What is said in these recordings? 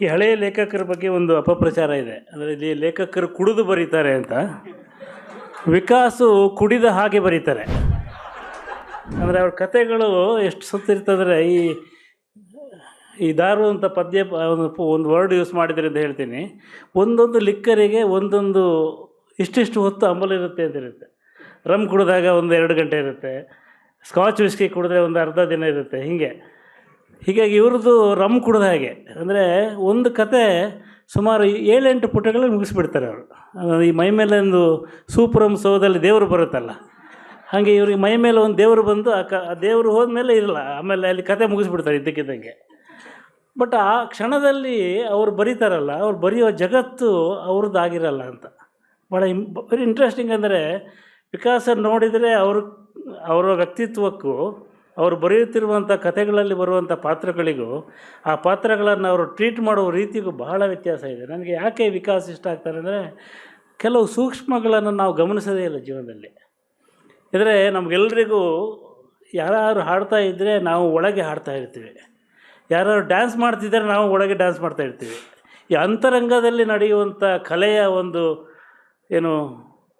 ಈ ಹಳೆಯ ಲೇಖಕರ ಬಗ್ಗೆ ಒಂದು ಅಪಪ್ರಚಾರ ಇದೆ. ಅಂದರೆ ಇಲ್ಲಿ ಲೇಖಕರು ಕುಡಿದು ಬರೀತಾರೆ ಅಂತ. ವಿಕಾಸು ಕುಡಿದ ಹಾಗೆ ಬರೀತಾರೆ. ಅಂದರೆ ಅವ್ರ ಕತೆಗಳು ಎಷ್ಟು ಸುತ್ತಿರ್ತಂದರೆ ಈ ಈ ದಾರು ಅಂತ ಪದ್ಯ, ಒಂದು ಒಂದು ವರ್ಡ್ ಯೂಸ್ ಮಾಡಿದ್ರೆ ಅಂತ ಹೇಳ್ತೀನಿ. ಒಂದೊಂದು ಲಿಕ್ಕರಿಗೆ ಒಂದೊಂದು ಇಷ್ಟಿಷ್ಟು ಹೊತ್ತು ಅಂಬಲ್ ಇರುತ್ತೆ ಅಂತ ಇರುತ್ತೆ. ರಮ್ ಕುಡಿದಾಗ ಒಂದು ಎರಡು ಗಂಟೆ ಇರುತ್ತೆ. ಸ್ಕಾಚ್ ವಿಸ್ಕಿ ಕುಡಿದ್ರೆ ಒಂದು ಅರ್ಧ ದಿನ ಇರುತ್ತೆ. ಹೀಗೆ. ಹೀಗಾಗಿ ಇವ್ರದ್ದು ರಮ್ ಕುಡ್ದ ಹಾಗೆ. ಅಂದರೆ ಒಂದು ಕತೆ ಸುಮಾರು ಏಳೆಂಟು ಪುಟಗಳಲ್ಲಿ ಮುಗಿಸ್ಬಿಡ್ತಾರೆ ಅವರು. ಈ ಮೈ ಮೇಲೆ ಒಂದು ಸೂಪರಮ್ ಸೋದಲ್ಲಿ ದೇವರು ಬರುತ್ತಲ್ಲ. ಹಾಗೆ ಇವ್ರಿಗೆ ಮೈ ಮೇಲೆ ಒಂದು ದೇವರು ಬಂದು ಆ ಕ, ಆ ದೇವರು ಹೋದ್ಮೇಲೆ ಇರಲ್ಲ. ಆಮೇಲೆ ಅಲ್ಲಿ ಕತೆ ಮುಗಿಸ್ಬಿಡ್ತಾರೆ ಇದ್ದಕ್ಕಿದ್ದಂಗೆ. ಬಟ್ ಆ ಕ್ಷಣದಲ್ಲಿ ಅವ್ರು ಬರೀತಾರಲ್ಲ, ಅವ್ರು ಬರೆಯೋ ಜಗತ್ತು ಅವ್ರದ್ದು ಆಗಿರಲ್ಲ ಅಂತ. ಭಾಳ ಇಂ ವೆರಿ ಇಂಟ್ರೆಸ್ಟಿಂಗ್ ಅಂದರೆ ವಿಕಾಸ ನೋಡಿದರೆ ಅವರು, ಅವರ ವ್ಯಕ್ತಿತ್ವಕ್ಕೂ ಅವರು ಬರೆಯುತ್ತಿರುವಂಥ ಕಥೆಗಳಲ್ಲಿ ಬರುವಂಥ ಪಾತ್ರಗಳಿಗೂ ಆ ಪಾತ್ರಗಳನ್ನು ಅವರು ಟ್ರೀಟ್ ಮಾಡುವ ರೀತಿಗೂ ಬಹಳ ವ್ಯತ್ಯಾಸ ಇದೆ. ನನಗೆ ಯಾಕೆ ವಿಕಾಸ ಇಷ್ಟ ಆಗ್ತಾರೆ ಅಂದರೆ ಕೆಲವು ಸೂಕ್ಷ್ಮಗಳನ್ನು ನಾವು ಗಮನಿಸೋದೇ ಇಲ್ಲ ಜೀವನದಲ್ಲಿ. ಅಂದರೆ ನಮಗೆಲ್ಲರಿಗೂ ಯಾರು ಹಾಡ್ತಾ ಇದ್ದರೆ ನಾವು ಒಳಗೆ ಹಾಡ್ತಾ ಇರ್ತೀವಿ. ಯಾರು ಡ್ಯಾನ್ಸ್ ಮಾಡ್ತಿದ್ದರೆ ನಾವು ಒಳಗೆ ಡ್ಯಾನ್ಸ್ ಮಾಡ್ತಾ ಇರ್ತೀವಿ. ಈ ಅಂತರಂಗದಲ್ಲಿ ನಡೆಯುವಂಥ ಕಲೆಯ ಒಂದು ಏನು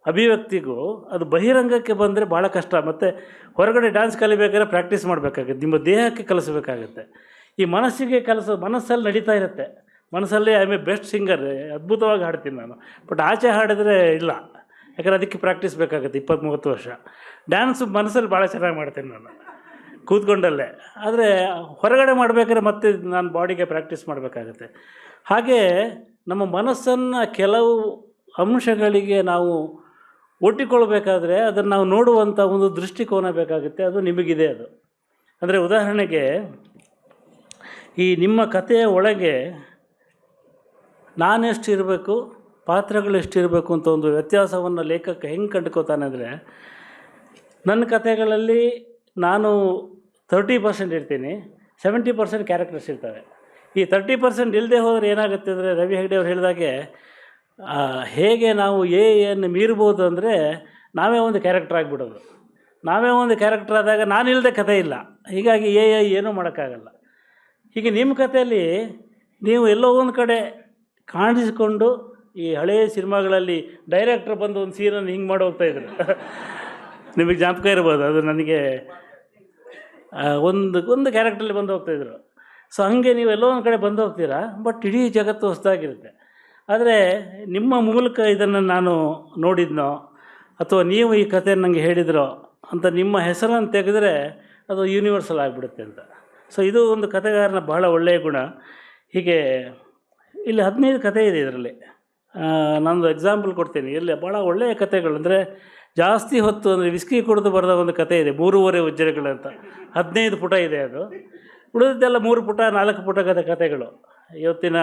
ಅಭಿವ್ಯಕ್ತಿಗೂ ಅದು ಬಹಿರಂಗಕ್ಕೆ ಬಂದರೆ ಭಾಳ ಕಷ್ಟ. ಮತ್ತು ಹೊರಗಡೆ ಡ್ಯಾನ್ಸ್ ಕಲಿಬೇಕಾದ್ರೆ ಪ್ರಾಕ್ಟೀಸ್ ಮಾಡಬೇಕಾಗುತ್ತೆ. ನಿಮ್ಮ ದೇಹಕ್ಕೆ ಕಲಿಸಬೇಕಾಗುತ್ತೆ. ಈ ಮನಸ್ಸಿಗೆ ಕಲಿಸೋ ಮನಸ್ಸಲ್ಲಿ ನಡೀತಾ ಇರುತ್ತೆ. ಮನಸ್ಸಲ್ಲಿ ಐ ಮೇ ಬೆಸ್ಟ್ ಸಿಂಗರ್ ಅದ್ಭುತವಾಗಿ ಹಾಡ್ತೀನಿ ನಾನು. ಬಟ್ ಆಚೆ ಹಾಡಿದ್ರೆ ಇಲ್ಲ. ಯಾಕಂದರೆ ಅದಕ್ಕೆ ಪ್ರಾಕ್ಟೀಸ್ ಬೇಕಾಗುತ್ತೆ ಇಪ್ಪತ್ತು ಮೂವತ್ತು ವರ್ಷ. ಡ್ಯಾನ್ಸ್ ಮನಸ್ಸಲ್ಲಿ ಭಾಳ ಚೆನ್ನಾಗಿ ಮಾಡ್ತೀನಿ ನಾನು. ಕೂತ್ಕೊಂಡಲ್ಲೇ. ಆದರೆ ಹೊರಗಡೆ ಮಾಡಬೇಕಾದ್ರೆ ಮತ್ತೆ ನಾನು ಬಾಡಿಗೆ ಪ್ರಾಕ್ಟೀಸ್ ಮಾಡಬೇಕಾಗತ್ತೆ. ಹಾಗೆ ನಮ್ಮ ಮನಸ್ಸನ್ನು ಕೆಲವು ಅಂಶಗಳಿಗೆ ನಾವು ಒಟ್ಟಿಕೊಳ್ಬೇಕಾದ್ರೆ ಅದನ್ನು ನಾವು ನೋಡುವಂಥ ಒಂದು ದೃಷ್ಟಿಕೋನ ಬೇಕಾಗುತ್ತೆ, ಅದು ನಿಮಗಿದೆ ಅದು. ಅಂದರೆ ಉದಾಹರಣೆಗೆ, ಈ ನಿಮ್ಮ ಕಥೆಯ ಒಳಗೆ ನಾನೆಷ್ಟು ಇರಬೇಕು ಪಾತ್ರಗಳು ಎಷ್ಟಿರಬೇಕು ಅಂತ ಒಂದು ವ್ಯತ್ಯಾಸವನ್ನು ಲೇಖಕ ಹೆಂಗೆ ಕಂಡುಕೋತಾನೆ ಅಂದರೆ, ನನ್ನ ಕಥೆಗಳಲ್ಲಿ ನಾನು ತರ್ಟಿ ಪರ್ಸೆಂಟ್ ಇರ್ತೀನಿ ಸೆವೆಂಟಿ ಪರ್ಸೆಂಟ್ ಕ್ಯಾರೆಕ್ಟರ್ಸ್ ಇರ್ತವೆ. ಈ ತರ್ಟಿ ಪರ್ಸೆಂಟ್ ಇಲ್ಲದೆ ಹೋದರೆ ಏನಾಗುತ್ತೆ ಅಂದರೆ ರವಿ ಹೆಗ್ಡೆ ಅವ್ರು ಹೇಳಿದಾಗೆ ಹೇಗೆ ನಾವು ಎ ಎನ್ನು ಮೀರ್ಬೋದು ಅಂದರೆ ನಾವೇ ಒಂದು ಕ್ಯಾರೆಕ್ಟರ್ ಆಗಿಬಿಡೋದು. ನಾವೇ ಒಂದು ಕ್ಯಾರೆಕ್ಟರ್ ಆದಾಗ ನಾನು ಇಲ್ಲದೆ ಕಥೆ ಇಲ್ಲ. ಹೀಗಾಗಿ ಎ ಐ ಏನೂ ಮಾಡೋಕ್ಕಾಗಲ್ಲ. ಹೀಗೆ ನಿಮ್ಮ ಕಥೆಯಲ್ಲಿ ನೀವು ಎಲ್ಲೋ ಒಂದು ಕಡೆ ಕಾಣಿಸಿಕೊಂಡು ಈ ಹಳೆಯ ಸಿನಿಮಾಗಳಲ್ಲಿ ಡೈರೆಕ್ಟ್ರ್ ಬಂದು ಒಂದು ಸೀನನ್ನು ಹಿಂಗೆ ಮಾಡಿ ಹೋಗ್ತಾಯಿದ್ರು ನಿಮಗೆ ಜ್ಞಾಪಕ ಇರ್ಬೋದು, ಅದು ನನಗೆ ಒಂದು ಒಂದು ಕ್ಯಾರೆಕ್ಟ್ರಲ್ಲಿ ಬಂದು ಹೋಗ್ತಾಯಿದ್ರು ಸೊ ಹಾಗೆ ನೀವು ಎಲ್ಲೋ ಒಂದು ಕಡೆ ಬಂದು ಹೋಗ್ತೀರಾ ಬಟ್ ಇಡೀ ಜಗತ್ತು ಹೊಸದಾಗಿರುತ್ತೆ. ಆದರೆ ನಿಮ್ಮ ಮೂಲಕ ಇದನ್ನು ನಾನು ನೋಡಿದ್ನೋ? ಅಥವಾ ನೀವು ಈ ಕಥೆ ನನಗೆ ಹೇಳಿದ್ರೋ? ಅಂತ ನಿಮ್ಮ ಹೆಸರನ್ನು ತೆಗೆದರೆ ಅದು ಯೂನಿವರ್ಸಲ್ ಆಗಿಬಿಡುತ್ತೆ ಅಂತ. ಸೊ ಇದು ಒಂದು ಕಥೆಗಾರನ ಬಹಳ ಒಳ್ಳೆಯ ಗುಣ. ಹೀಗೆ ಇಲ್ಲಿ ಹದಿನೈದು ಕಥೆ ಇದೆ ಇದರಲ್ಲಿ. ನಾನೊಂದು ಎಕ್ಸಾಂಪಲ್ ಕೊಡ್ತೀನಿ. ಇಲ್ಲಿ ಭಾಳ ಒಳ್ಳೆಯ ಕಥೆಗಳು. ಅಂದರೆ ಜಾಸ್ತಿ ಹೊತ್ತು ಅಂದರೆ ವಿಸ್ಕಿ ಕುಡಿದು ಬರೆದ ಒಂದು ಕತೆ ಇದೆ. ಮೂರುವರೆ ಉಜ್ಜರೆಗಳಂತ ಹದಿನೈದು ಪುಟ ಇದೆ ಅದು. ಉಳಿದಿದ್ದೆಲ್ಲ ಮೂರು ಪುಟ, ನಾಲ್ಕು ಪುಟ ಕಥೆ ಕಥೆಗಳು. ಇವತ್ತಿನ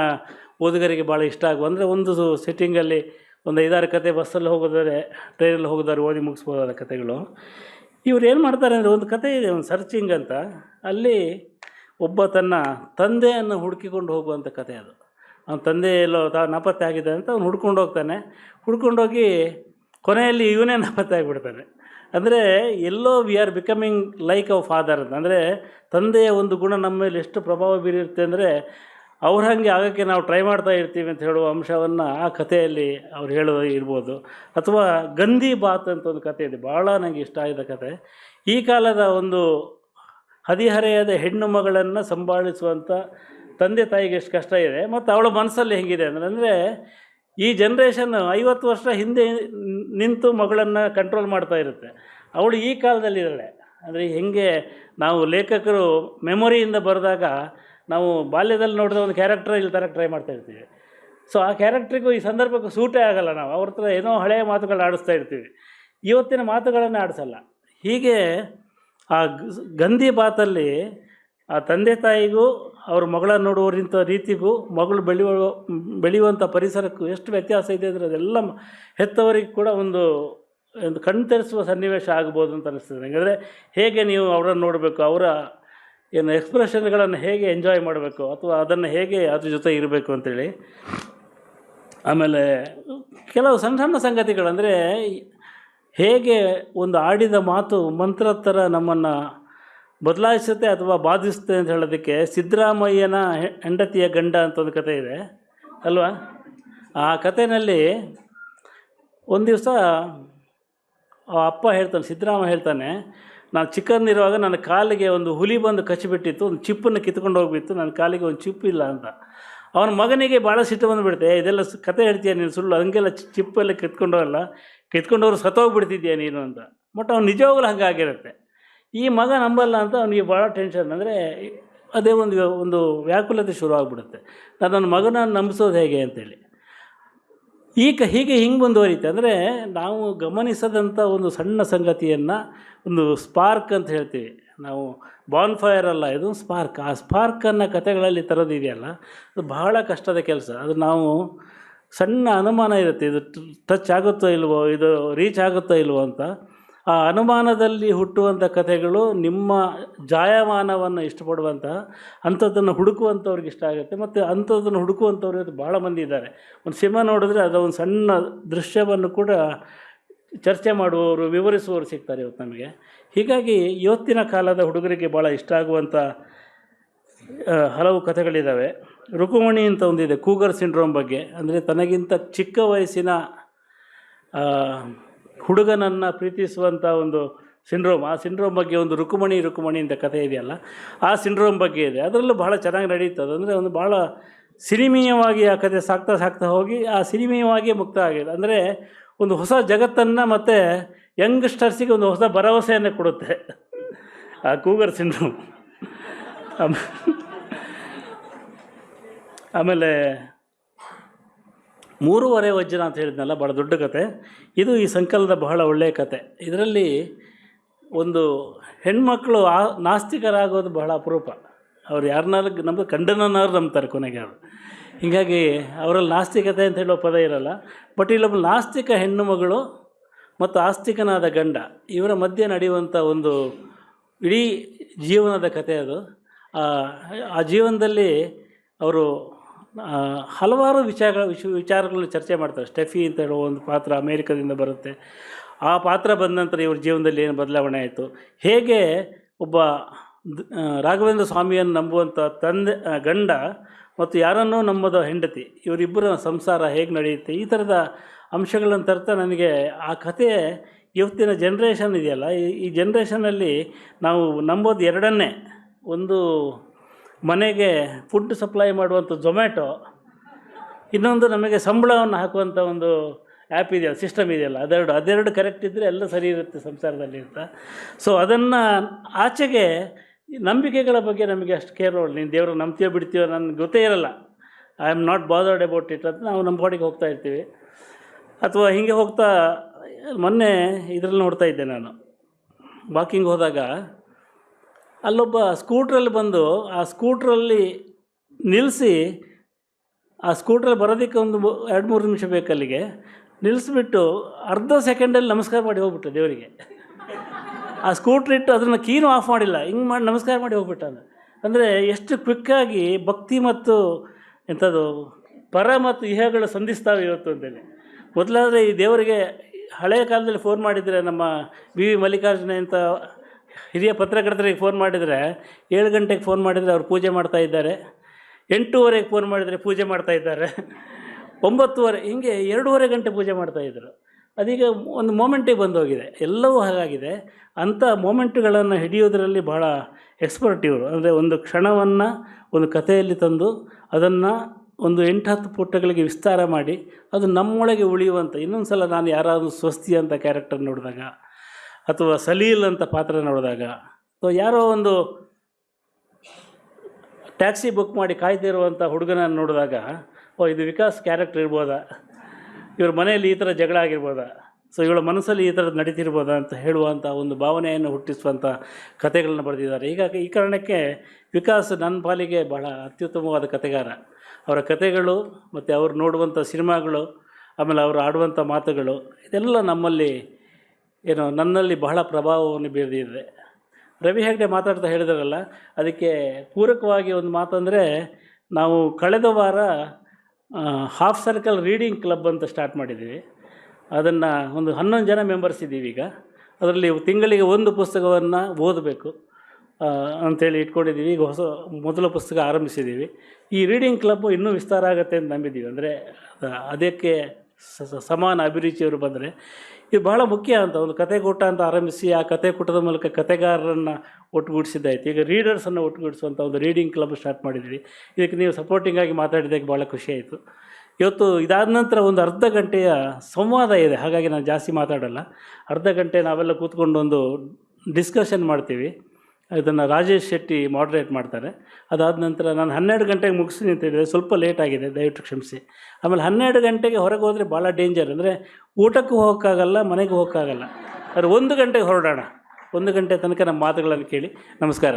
ಓದುಗರಿಗೆ ಭಾಳ ಇಷ್ಟ ಆಗುವ. ಅಂದರೆ ಒಂದು ಸಿಟ್ಟಿಂಗಲ್ಲಿ ಒಂದು ಐದಾರು ಕತೆ ಬಸ್ಸಲ್ಲಿ ಹೋಗೋದಾದ್ರೆ ಟ್ರೈನಲ್ಲಿ ಹೋಗೋದಾದ್ರೆ ಓದಿ ಮುಗಿಸ್ಬೋದಾದ ಕತೆಗಳು. ಇವ್ರು ಏನು ಮಾಡ್ತಾರೆ ಅಂದರೆ ಒಂದು ಕತೆ ಇದೆ, ಒಂದು ಸರ್ಚಿಂಗ್ ಅಂತ. ಅಲ್ಲಿ ಒಬ್ಬ ತನ್ನ ತಂದೆಯನ್ನು ಹುಡುಕಿಕೊಂಡು ಹೋಗುವಂಥ ಕತೆ ಅದು. ಅವನ ತಂದೆ ಎಲ್ಲೋ ತಾ ನಾಪತ್ತೆ ಆಗಿದೆ ಅಂತ ಅವ್ನು ಹುಡ್ಕೊಂಡು ಹೋಗ್ತಾನೆ. ಹುಡ್ಕೊಂಡೋಗಿ ಕೊನೆಯಲ್ಲಿ ಇವನೇ ನಾಪತ್ತೆ ಆಗಿಬಿಡ್ತಾನೆ. ಅಂದರೆ ಎಲ್ಲೋ ವಿ ಆರ್ ಬಿಕಮಿಂಗ್ ಲೈಕ್ ಅವ ಫಾದರ್ ಅಂತ. ಅಂದರೆ ತಂದೆಯ ಒಂದು ಗುಣ ನಮ್ಮ ಮೇಲೆ ಎಷ್ಟು ಪ್ರಭಾವ ಬೀರಿರುತ್ತೆ ಅಂದರೆ ಅವ್ರ ಹಾಗೆ ಆಗೋಕ್ಕೆ ನಾವು ಟ್ರೈ ಮಾಡ್ತಾ ಇರ್ತೀವಿ ಅಂತ ಹೇಳುವ ಅಂಶವನ್ನು ಆ ಕಥೆಯಲ್ಲಿ ಅವ್ರು ಹೇಳೋ ಇರ್ಬೋದು. ಅಥವಾ ಗಂಧಿ ಬಾತ್ ಅಂತ ಒಂದು ಕಥೆ ಇದೆ. ಭಾಳ ನನಗೆ ಇಷ್ಟ ಆದ ಕತೆ ಈ ಕಾಲದ ಒಂದು ಹದಿಹರೆಯದ ಹೆಣ್ಣು ಮಗಳನ್ನು ಸಂಭಾಳಿಸುವಂಥ ತಂದೆ ತಾಯಿಗೆ ಎಷ್ಟು ಕಷ್ಟ ಇದೆ. ಮತ್ತು ಅವಳ ಮನಸ್ಸಲ್ಲಿ ಹೆಂಗಿದೆ ಅಂದರೆ ಅಂದರೆ ಈ ಜನ್ರೇಷನ್ ಐವತ್ತು ವರ್ಷ ಹಿಂದೆ ನಿಂತು ಮಗಳನ್ನು ಕಂಟ್ರೋಲ್ ಮಾಡ್ತಾ ಇರುತ್ತೆ. ಅವಳು ಈ ಕಾಲದಲ್ಲಿದ್ದಾಳೆ. ಅಂದರೆ ಹೆಂಗೆ ನಾವು ಲೇಖಕರು ಮೆಮೊರಿಯಿಂದ ಬರೆದಾಗ ನಾವು ಬಾಲ್ಯದಲ್ಲಿ ನೋಡಿದ ಒಂದು ಕ್ಯಾರೆಕ್ಟರ್ ಇಲ್ಲಿ ತರಕ್ಕೆ ಟ್ರೈ ಮಾಡ್ತಾ ಇರ್ತೀವಿ. ಸೊ ಆ ಕ್ಯಾರೆಕ್ಟ್ರಿಗೂ ಈ ಸಂದರ್ಭಕ್ಕೂ ಸೂಟೇ ಆಗಲ್ಲ ನಾವು. ಅವ್ರ ಹತ್ರ ಏನೋ ಹಳೆಯ ಮಾತುಗಳು ಆಡಿಸ್ತಾ ಇರ್ತೀವಿ. ಇವತ್ತಿನ ಮಾತುಗಳನ್ನು ಆಡಿಸಲ್ಲ. ಹೀಗೆ ಆ ಗಂಧಿ ಬಾತಲ್ಲಿ ಆ ತಂದೆ ತಾಯಿಗೂ ಅವ್ರ ಮಗಳ ನೋಡುವಂಥ ರೀತಿಗೂ ಮಗಳು ಬೆಳೆಯುವ ಬೆಳೆಯುವಂಥ ಪರಿಸರಕ್ಕೂ ಎಷ್ಟು ವ್ಯತ್ಯಾಸ ಇದೆ ಅಂದರೆ ಅದೆಲ್ಲ ಹೆತ್ತವರಿಗೆ ಕೂಡ ಒಂದು ಒಂದು ಕಣ್ತರಿಸುವ ಸನ್ನಿವೇಶ ಆಗ್ಬೋದು ಅಂತ ಅನ್ನಿಸ್ತದೆ ನನಗೆ ಹೇಗೆ ನೀವು ಅವರನ್ನು ನೋಡಬೇಕು? ಅವರ ಏನು ಎಕ್ಸ್ಪ್ರೆಷನ್ಗಳನ್ನು ಹೇಗೆ ಎಂಜಾಯ್ ಮಾಡಬೇಕು ಅಥವಾ ಅದನ್ನು ಹೇಗೆ ಅದ್ರ ಜೊತೆ ಇರಬೇಕು ಅಂತೇಳಿ. ಆಮೇಲೆ ಕೆಲವು ಸಣ್ಣ ಸಣ್ಣ ಸಂಗತಿಗಳಂದರೆ ಹೇಗೆ ಒಂದು ಆಡಿದ ಮಾತು ಮಂತ್ರ ಥರ ನಮ್ಮನ್ನು ಬದಲಾಯಿಸುತ್ತೆ ಅಥವಾ ಬಾಧಿಸುತ್ತೆ ಅಂತ ಹೇಳೋದಕ್ಕೆ ಸಿದ್ದರಾಮಯ್ಯನ ಹೆಂಡತಿಯ ಗಂಡ ಅಂತ ಒಂದು ಕತೆ ಇದೆ. ಅಲ್ವಾ? ಆ ಕಥೆನಲ್ಲಿ ಒಂದು ದಿವಸ ಅಪ್ಪ ಹೇಳ್ತಾನೆ ಸಿದ್ದರಾಮ ಹೇಳ್ತಾನೆ ನಾನು ಚಿಕ್ಕಂದಿರುವಾಗ ನನ್ನ ಕಾಲಿಗೆ ಒಂದು ಹುಲಿ ಬಂದು ಕಚ್ಚಿಬಿಟ್ಟಿತ್ತು, ಒಂದು ಚಿಪ್ಪನ್ನು ಕಿತ್ಕೊಂಡು ಹೋಗ್ಬಿತ್ತು, ನನ್ನ ಕಾಲಿಗೆ ಒಂದು ಚಿಪ್ಪು ಇಲ್ಲ ಅಂತ. ಅವನ ಮಗನಿಗೆ ಭಾಳ ಸಿಟ್ಟು ಬಂದುಬಿಡುತ್ತೆ ಇದೆಲ್ಲ ಕತೆ ಹೇಳ್ತೀಯ ನೀನು, ಸುಳ್ಳು, ಹಂಗೆಲ್ಲ ಚಿಪ್ಪೆಲ್ಲ ಕಿತ್ಕೊಂಡೋಗಲ್ಲ ಕಿತ್ಕೊಂಡವ್ರು ಸತ್ತೋಗ್ಬಿಡ್ತಿದ್ಯಾ ನೀನು ಅಂತ. ಬಟ್ ಅವ್ನು ನಿಜವಾಗ್ಲೂ ಹಂಗಾಗಿರುತ್ತೆ ಈ ಮಗ ನಂಬಲ್ಲ ಅಂತ ಅವನಿಗೆ ಭಾಳ ಟೆನ್ಷನ್, ಅಂದರೆ ಅದೇ ಒಂದು ಒಂದು ವ್ಯಾಕುಲತೆ ಶುರು ಆಗಿಬಿಡುತ್ತೆ ನಾನು ನನ್ನ ಮಗನ ನಂಬಿಸೋದು ಹೇಗೆ ಅಂತೇಳಿ. ಈಗ ಹೀಗೆ ಹಿಂಗೆ ಮುಂದುವರಿಯುತ್ತೆ ಅಂದರೆ ನಾವು ಗಮನಿಸದಂಥ ಒಂದು ಸಣ್ಣ ಸಂಗತಿಯನ್ನು ಒಂದು ಸ್ಪಾರ್ಕ್ ಅಂತ ಹೇಳ್ತೀವಿ. ನಾವು ಬಾನ್ಫೈರ್ ಅಲ್ಲ ಇದು, ಸ್ಪಾರ್ಕ್. ಆ ಸ್ಪಾರ್ಕನ್ನು ಕತೆಗಳಲ್ಲಿ ತರೋದಿದೆಯಲ್ಲ, ಅದು ಬಹಳ ಕಷ್ಟದ ಕೆಲಸ. ಅದು ನಾವು ಸಣ್ಣ ಅನುಮಾನ ಇರುತ್ತೆ, ಇದು ಟಚ್ ಆಗುತ್ತೋ ಇಲ್ವೋ, ಇದು ರೀಚ್ ಆಗುತ್ತೋ ಇಲ್ವೋ ಅಂತ. ಆ ಅನುಮಾನದಲ್ಲಿ ಹುಟ್ಟುವಂಥ ಕಥೆಗಳು ನಿಮ್ಮ ಜಾಯಮಾನವನ್ನು ಇಷ್ಟಪಡುವಂತಹ ಅಂಥದ್ದನ್ನು ಹುಡುಕುವಂಥವ್ರಿಗೆ ಇಷ್ಟ ಆಗುತ್ತೆ. ಮತ್ತು ಅಂಥದ್ದನ್ನು ಹುಡುಕುವಂಥವ್ರು ಇವತ್ತು ಭಾಳ ಮಂದಿ ಇದ್ದಾರೆ. ಒಂದು ಸಿನಿಮಾ ನೋಡಿದ್ರೆ ಅದರ ಒಂದು ಸಣ್ಣ ದೃಶ್ಯವನ್ನು ಕೂಡ ಚರ್ಚೆ ಮಾಡುವವರು, ವಿವರಿಸುವವರು ಸಿಗ್ತಾರೆ ಇವತ್ತು ನಮಗೆ. ಹೀಗಾಗಿ ಇವತ್ತಿನ ಕಾಲದ ಹುಡುಗರಿಗೆ ಭಾಳ ಇಷ್ಟ ಆಗುವಂಥ ಹಲವು ಕಥೆಗಳಿದ್ದಾವೆ ರುಕುಮಣಿ ಅಂತ ಒಂದಿದೆ, ಕೂಗರ್ ಸಿಂಡ್ರೋಮ್ ಬಗ್ಗೆ. ಅಂದರೆ ತನಗಿಂತ ಚಿಕ್ಕ ವಯಸ್ಸಿನ ಹುಡುಗನನ್ನು ಪ್ರೀತಿಸುವಂಥ ಒಂದು ಸಿಂಡ್ರೋಮ್, ಆ ಸಿಂಡ್ರೋಮ್ ಬಗ್ಗೆ ಒಂದು ರುಕುಮಣಿ ರುಕುಮಣಿ ಅಂತ ಕಥೆ ಇದೆಯಲ್ಲ, ಆ ಸಿಂಡ್ರೋಮ್ ಬಗ್ಗೆ ಇದೆ. ಅದರಲ್ಲೂ ಭಾಳ ಚೆನ್ನಾಗಿ ನಡೀತದೆ. ಅಂದರೆ ಒಂದು ಭಾಳ ಸಿನಿಮೀಯವಾಗಿ ಆ ಕಥೆ ಸಾಕ್ತಾ ಸಾಕ್ತಾ ಹೋಗಿ ಆ ಸಿನಿಮೀಯವಾಗಿ ಮುಕ್ತ ಆಗಿದೆ. ಅಂದರೆ ಒಂದು ಹೊಸ ಜಗತ್ತನ್ನು ಮತ್ತು ಯಂಗ್ಸ್ಟರ್ಸಿಗೆ ಒಂದು ಹೊಸ ಭರವಸೆಯನ್ನು ಕೊಡುತ್ತೆ. ಆ ಕೂಗರ್ ಸಿಂಡ್ರೋಮ್. ಆಮೇಲೆ ಆಮೇಲೆ ಮೂರುವರೆ ವಜ್ರ ಅಂತ ಹೇಳಿದ್ನಲ್ಲ ಭಾಳ ದೊಡ್ಡ ಕತೆ. ಇದು ಈ ಸಂಕಲನದ ಬಹಳ ಒಳ್ಳೆಯ ಕತೆ. ಇದರಲ್ಲಿ ಒಂದು ಹೆಣ್ಮಕ್ಳು ಆ ನಾಸ್ತಿಕರಾಗೋದು ಬಹಳ ಅಪರೂಪ. ಅವ್ರು ಯಾರನ್ನಾರು ನಮ್ಮದು ಖಂಡನನ್ನಾರು ನಂಬ್ತಾರೆ ಕೊನೆಗೆ ಅವರು. ಹೀಗಾಗಿ ಅವರಲ್ಲಿ ನಾಸ್ತಿಕತೆ ಅಂತ ಹೇಳೋ ಪದ ಇರಲ್ಲ. ಬಟ್ ಇಲ್ಲೊಬ್ಬ ನಾಸ್ತಿಕ ಹೆಣ್ಣು ಮಗಳು ಮತ್ತು ಆಸ್ತಿಕನಾದ ಗಂಡ, ಇವರ ಮಧ್ಯೆ ನಡೆಯುವಂಥ ಒಂದು ಇಡೀ ಜೀವನದ ಕಥೆ ಅದು. ಆ ಜೀವನದಲ್ಲಿ ಅವರು ಹಲವಾರು ವಿಚಾರಗಳ ವಿಷ ವಿಚಾರಗಳನ್ನು ಚರ್ಚೆ ಮಾಡ್ತಾರೆ. ಸ್ಟೆಫಿ ಅಂತ ಹೇಳೋ ಒಂದು ಪಾತ್ರ ಅಮೇರಿಕದಿಂದ ಬರುತ್ತೆ. ಆ ಪಾತ್ರ ಬಂದ ನಂತರ ಇವ್ರ ಜೀವನದಲ್ಲಿ ಏನು ಬದಲಾವಣೆ ಆಯಿತು? ಹೇಗೆ ಒಬ್ಬ ರಾಘವೇಂದ್ರ ಸ್ವಾಮಿಯನ್ನು ನಂಬುವಂಥ ತಂದೆ ಗಂಡ ಮತ್ತು ಯಾರನ್ನೂ ನಂಬೋದ ಹೆಂಡತಿ, ಇವರಿಬ್ಬರ ಸಂಸಾರ ಹೇಗೆ ನಡೆಯುತ್ತೆ? ಈ ಥರದ ಅಂಶಗಳನ್ನು ತರ್ತಾ ನನಗೆ ಆ ಕಥೆ ಇವತ್ತಿನ ಜನ್ರೇಷನ್ ಇದೆಯಲ್ಲ. ಈ ಜನ್ರೇಷನಲ್ಲಿ ನಾವು ನಂಬೋದು ಎರಡನ್ನೇ ಒಂದು ಮನೆಗೆ ಫುಡ್ ಸಪ್ಲೈ ಮಾಡುವಂಥ ಝೊಮ್ಯಾಟೊ ಇನ್ನೊಂದು ನಮಗೆ ಸಂಬಳವನ್ನು ಹಾಕುವಂಥ ಒಂದು ಆ್ಯಪ್ ಇದೆಯಲ್ಲ ಸಿಸ್ಟಮ್ ಇದೆಯಲ್ಲ, ಅದೆರಡು ಅದೆರಡು ಕರೆಕ್ಟ್ ಇದ್ದರೆ ಎಲ್ಲ ಸರಿ ಇರುತ್ತೆ ಸಂಸಾರದಲ್ಲಿ ಅಂತ. ಸೊ ಅದನ್ನು ಆಚೆಗೆ ನಂಬಿಕೆಗಳ ಬಗ್ಗೆ ನಮಗೆ ಅಷ್ಟು ಕೇರ್ ನೋಡಿ ನೀನು ದೇವರು ನಂಬ್ತೀಯೋ ಬಿಡ್ತೀಯೋ ನನಗೆ ಗೊತ್ತೇ ಇರಲ್ಲ. I am not bothered about it ಅಂತ ನಾವು ನಮ್ಮ ಪಾಡಿಗೆ ಹೋಗ್ತಾ ಇರ್ತೀವಿ. ಅಥವಾ ಹೀಗೆ ಹೋಗ್ತಾ, ಮೊನ್ನೆ ಇದರಲ್ಲಿ ನೋಡ್ತಾ ಇದ್ದೆ ನಾನು. ವಾಕಿಂಗ್ ಹೋದಾಗ ಅಲ್ಲೊಬ್ಬ ಸ್ಕೂಟ್ರಲ್ಲಿ ಬಂದು ಆ ಸ್ಕೂಟ್ರಲ್ಲಿ ನಿಲ್ಲಿಸಿ ಆ ಸ್ಕೂಟ್ರಲ್ಲಿ ಬರೋದಕ್ಕೆ ಒಂದು ಎರಡು ಮೂರು ನಿಮಿಷ ಬೇಕು ಅಲ್ಲಿಗೆ. ನಿಲ್ಲಿಸ್ಬಿಟ್ಟು ಅರ್ಧ ಸೆಕೆಂಡಲ್ಲಿ ನಮಸ್ಕಾರ ಮಾಡಿ ಹೋಗ್ಬಿಟ್ಟು ದೇವರಿಗೆ. ಆ ಸ್ಕೂಟ್ರ್ ಇಟ್ಟು ಅದನ್ನು ಕೀನು ಆಫ್ ಮಾಡಿಲ್ಲ. ಹಿಂಗೆ ಮಾಡಿ ನಮಸ್ಕಾರ ಮಾಡಿ ಹೋಗ್ಬಿಟ್ಟ ಅಂದರೆ ಎಷ್ಟು ಕ್ವಿಕ್ಕಾಗಿ ಭಕ್ತಿ ಮತ್ತು ಎಂಥದ್ದು ಪರ ಮತ್ತು ಇಹಗಳು ಸಂಧಿಸ್ತಾವೆ ಇವತ್ತು ಅಂತೇಳಿ. ಮೊದಲಾದರೆ ಈ ದೇವರಿಗೆ ಹಳೆಯ ಕಾಲದಲ್ಲಿ ಫೋನ್ ಮಾಡಿದರೆ ನಮ್ಮ ಬಿ ವಿ ಮಲ್ಲಿಕಾರ್ಜುನ ಅಂತ ಹಿರಿಯ ಪತ್ರಕರ್ತರಿಗೆ ಫೋನ್ ಮಾಡಿದರೆ ಏಳು ಗಂಟೆಗೆ ಫೋನ್ ಮಾಡಿದರೆ ಅವ್ರು ಪೂಜೆ ಮಾಡ್ತಾ ಇದ್ದಾರೆ. ಎಂಟೂವರೆಗೆ ಫೋನ್ ಮಾಡಿದರೆ ಪೂಜೆ ಮಾಡ್ತಾ ಇದ್ದಾರೆ. ಒಂಬತ್ತುವರೆ, ಹಿಂಗೆ ಎರಡೂವರೆ ಗಂಟೆ ಪೂಜೆ ಮಾಡ್ತಾಯಿದ್ರು ಅದೀಗ ಒಂದು ಮೊಮೆಂಟಿಗೆ ಬಂದೋಗಿದೆ. ಎಲ್ಲವೂ ಹಾಗಾಗಿದೆ. ಅಂಥ ಮೊಮೆಂಟ್ಗಳನ್ನು ಹಿಡಿಯೋದರಲ್ಲಿ ಬಹಳ ಎಕ್ಸ್ಪರ್ಟ್ ಇವರು. ಅಂದರೆ ಒಂದು ಕ್ಷಣವನ್ನು ಒಂದು ಕಥೆಯಲ್ಲಿ ತಂದು ಅದನ್ನು ಒಂದು ಎಂಟು ಹತ್ತು ಪುಟಗಳಿಗೆ ವಿಸ್ತಾರ ಮಾಡಿ ಅದು ನಮ್ಮೊಳಗೆ ಉಳಿಯುವಂಥ ಇನ್ನೊಂದು ಸಲ ನಾನು ಯಾರಾದರೂ ಸ್ವಸ್ತಿ ಅಂತ ಕ್ಯಾರೆಕ್ಟರ್ ನೋಡಿದಾಗ ಅಥವಾ ಸಲೀಲ್ ಅಂತ ಪಾತ್ರ ನೋಡಿದಾಗ, ಅಥವಾ ಯಾರೋ ಒಂದು ಟ್ಯಾಕ್ಸಿ ಬುಕ್ ಮಾಡಿ ಕಾಯ್ತಿರುವಂಥ ಹುಡುಗನ ನೋಡಿದಾಗ, ಓ, ಇದು ವಿಕಾಸ್ ಕ್ಯಾರೆಕ್ಟರ್ ಇರ್ಬೋದಾ? ಇವ್ರ ಮನೆಯಲ್ಲಿ ಈ ಥರ ಜಗಳ ಆಗಿರ್ಬೋದಾ? ಸೊ ಇವಳ ಮನಸ್ಸಲ್ಲಿ ಈ ಥರದ್ದು ನಡೀತಿರ್ಬೋದಾ ಅಂತ ಹೇಳುವಂಥ ಒಂದು ಭಾವನೆಯನ್ನು ಹುಟ್ಟಿಸುವಂಥ ಕಥೆಗಳನ್ನ ಬರೆದಿದ್ದಾರೆ. ಈಗ ಈ ಕಾರಣಕ್ಕೆ ವಿಕಾಸ್ ನನ್ನ ಪಾಲಿಗೆ ಬಹಳ ಅತ್ಯುತ್ತಮವಾದ ಕಥೆಗಾರ. ಅವರ ಕಥೆಗಳು ಮತ್ತು ಅವರು ನೋಡುವಂಥ ಸಿನಿಮಾಗಳು, ಆಮೇಲೆ ಅವರು ಆಡುವಂಥ ಮಾತುಗಳು, ಇದೆಲ್ಲ ನಮ್ಮಲ್ಲಿ ಏನು, ನನ್ನಲ್ಲಿ ಬಹಳ ಪ್ರಭಾವವನ್ನು ಬೀರಿದೆ ರವಿ ಹೆಗ್ಡೆ ಮಾತಾಡ್ತಾ ಹೇಳಿದಾರಲ್ಲ, ಅದಕ್ಕೆ ಪೂರಕವಾಗಿ ಒಂದು ಮಾತಂದರೆ, ನಾವು ಕಳೆದ ವಾರ ಹಾಫ್ ಸರ್ಕಲ್ ರೀಡಿಂಗ್ ಕ್ಲಬ್ ಅಂತ ಸ್ಟಾರ್ಟ್ ಮಾಡಿದ್ದೀವಿ ಅದನ್ನು ಒಂದು ಹನ್ನೊಂದು ಜನ ಮೆಂಬರ್ಸ್ ಇದ್ದೀವಿ ಈಗ. ಅದರಲ್ಲಿ ತಿಂಗಳಿಗೆ ಒಂದು ಪುಸ್ತಕವನ್ನು ಓದಬೇಕು ಅಂಥೇಳಿ ಇಟ್ಕೊಂಡಿದ್ದೀವಿ. ಈಗ ಹೊಸ ಮೊದಲ ಪುಸ್ತಕ ಆರಂಭಿಸಿದ್ದೀವಿ. ಈ ರೀಡಿಂಗ್ ಕ್ಲಬ್ಬು ಇನ್ನೂ ವಿಸ್ತಾರ ಆಗುತ್ತೆ ಅಂತ ನಂಬಿದ್ದೀವಿ. ಅಂದರೆ ಅದಕ್ಕೆ ಸಮಾನ ಅಭಿರುಚಿಯವರು ಬಂದರೆ ಇದು ಬಹಳ ಮುಖ್ಯ ಅಂತ ಒಂದು ಕತೆಗೂಟ ಅಂತ ಆರಂಭಿಸಿ ಆ ಕತೆಗೂಟದ ಮೂಲಕ ಕತೆಗಾರರನ್ನು ಒಟ್ಟುಗೂಡಿಸಿದ್ದಾಯಿತು. ಈಗ ರೀಡರ್ಸನ್ನು ಒಟ್ಟುಗೂಡಿಸುವಂಥ ಒಂದು ರೀಡಿಂಗ್ ಕ್ಲಬ್ ಸ್ಟಾರ್ಟ್ ಮಾಡಿದ್ವಿ ಇದಕ್ಕೆ ನೀವು ಸಪೋರ್ಟಿಂಗ್ ಆಗಿ ಮಾತಾಡಿದ್ದಕ್ಕೆ ಭಾಳ ಖುಷಿ ಆಯಿತು. ಇವತ್ತು ಇದಾದ ನಂತರ ಒಂದು ಅರ್ಧ ಗಂಟೆಯ ಸಂವಾದ ಇದೆ. ಹಾಗಾಗಿ ನಾನು ಜಾಸ್ತಿ ಮಾತಾಡಲ್ಲ. ಅರ್ಧ ಗಂಟೆ ನಾವೆಲ್ಲ ಕೂತ್ಕೊಂಡು ಒಂದು ಡಿಸ್ಕಷನ್ ಮಾಡ್ತೀವಿ. ಇದನ್ನು ರಾಜೇಶ್ ಶೆಟ್ಟಿ ಮಾಡ್ರೇಟ್ ಮಾಡ್ತಾರೆ. ಅದಾದ ನಂತರ ನಾನು ಹನ್ನೆರಡು ಗಂಟೆಗೆ ಮುಗಿಸ್ತೀನಿ ಅಂತ ಹೇಳಿದೆ ಸ್ವಲ್ಪ ಲೇಟ್ ಆಗಿದೆ, ದಯವಿಟ್ಟು ಕ್ಷಮಿಸಿ. ಆಮೇಲೆ ಹನ್ನೆರಡು ಗಂಟೆಗೆ ಹೊರಗೆ ಹೋದರೆ ಭಾಳ ಡೇಂಜರ್ ಅಂದರೆ ಊಟಕ್ಕೂ ಹೋಗೋಕ್ಕಾಗಲ್ಲ, ಮನೆಗೂ ಹೋಗೋಕ್ಕಾಗಲ್ಲ. ಆದರೆ ಒಂದು ಗಂಟೆಗೆ ಹೊರಡೋಣ. ಒಂದು ಗಂಟೆ ತನಕ ನಮ್ಮ ಮಾತುಗಳನ್ನು ಕೇಳಿ. ನಮಸ್ಕಾರ.